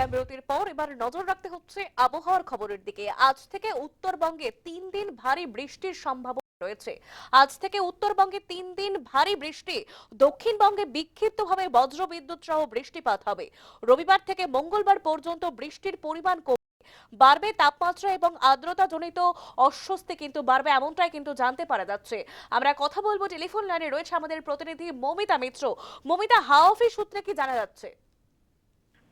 নিলাম বিরতির পর এবার নজর রাখতে হচ্ছে আবহাওয়ার খবরের দিকে। আজ থেকে উত্তরবঙ্গে তিন দিন ভারী বৃষ্টির সম্ভাবনা রয়েছে। আজ থেকে উত্তরবঙ্গে তিন দিন ভারী বৃষ্টি। দক্ষিণবঙ্গে বিক্ষিপ্তভাবে বজ্র বিদ্যুৎ সহ বৃষ্টিপাত হবে। রবিবার থেকে মঙ্গলবার পর্যন্ত বৃষ্টির পরিমাণ কমবে। বাড়বে তাপমাত্রা এবং আর্দ্রতা জনিত অস্বস্তি কিন্তু বাড়বে এমনটাই কিন্তু জানতে পারা যাচ্ছে। আমরা কথা বলব টেলিফোন লাইনে রয়েছে আমাদের প্রতিনিধি মমিতা মিত্র। মমিতা, হাওয়া সূত্রে কি জানা যাচ্ছে?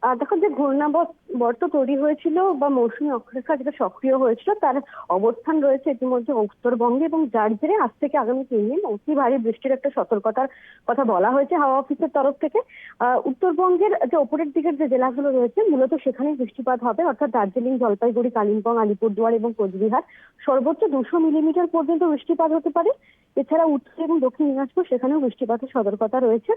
দেখো, যে ঘূর্ণাবর্ত তৈরি হয়েছিল বা মৌসুমী অক্ষরেখা যেটা সক্রিয় হয়েছিল, তার অবস্থান রয়েছে ইতিমধ্যে উত্তরবঙ্গে এবং যার জেরে আজ থেকে আগামী তিন দিন অতি ভারী বৃষ্টির একটা সতর্কতার কথা বলা হয়েছে হাওয়া অফিসের তরফ থেকে। উত্তরবঙ্গের যে ওপরের দিকের যে জেলাগুলো রয়েছে, মূলত সেখানেই বৃষ্টিপাত হবে। অর্থাৎ দার্জিলিং, জলপাইগুড়ি, কালিম্পং, আলিপুরদুয়ার এবং কোচবিহার সর্বোচ্চ দুশো মিলিমিটার পর্যন্ত বৃষ্টিপাত হতে পারে। এছাড়া উত্তর এবং দক্ষিণ দিনাজপুর সেখানেও বৃষ্টিপাতের সতর্কতা রয়েছে।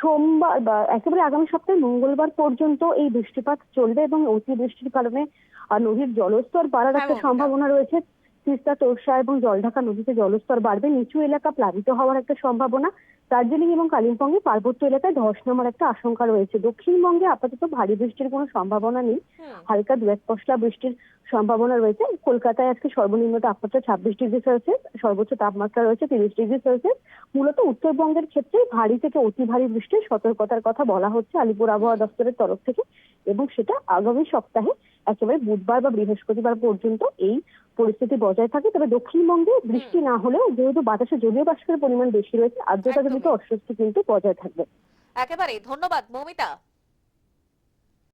সোমবার বা একেবারে আগামী সপ্তাহে মঙ্গলবার পর্যন্ত এই বৃষ্টিপাত চলবে এবং অতিবৃষ্টির কারণে আর নদীর জলস্তর বাড়ার একটা হ্যাঁ, সম্ভাবনা রয়েছে। তিস্তা তোরসা এবং জলঢাকা নদীতে জলস্তর বাড়বে। নিচু এলাকা প্লাবিত হওয়ার একটা সম্ভাবনা। দার্জিলিং এবং কালিম্পংয়ে পার্বত্য এলাকায় ধস নামার একটা আশঙ্কা রয়েছে। দক্ষিণবঙ্গে আপাতত ভারী বৃষ্টির কোনো সম্ভাবনা নেই। হালকা দু এক পশলা বৃষ্টির সম্ভাবনা রয়েছে। কলকাতায় আজকে সর্বনিম্ন তাপমাত্রা ছাব্বিশ ডিগ্রি সেলসিয়াস সর্বোচ্চ তাপমাত্রা রয়েছে তিরিশ ডিগ্রি সেলসিয়াস। মূলত উত্তরবঙ্গের ক্ষেত্রে ভারী থেকে অতি ভারী বৃষ্টির সতর্কতার কথা বলা হচ্ছে আলিপুর আবহাওয়া দপ্তরের তরফ থেকে। এবং সেটা আগামী সপ্তাহে একেবারে বুধবার বা বৃহস্পতিবার পর্যন্ত এই পরিস্থিতি বজায় থাকে তবে দক্ষিণবঙ্গে বৃষ্টি না হলেও যেহেতু বাতাসে জলীয় বাষ্পের পরিমাণ বেশি রয়েছে আর্দ্রতা জনিত অস্বস্তি কিন্তু বজায় থাকবে। একেবারে ধন্যবাদ মমিতা।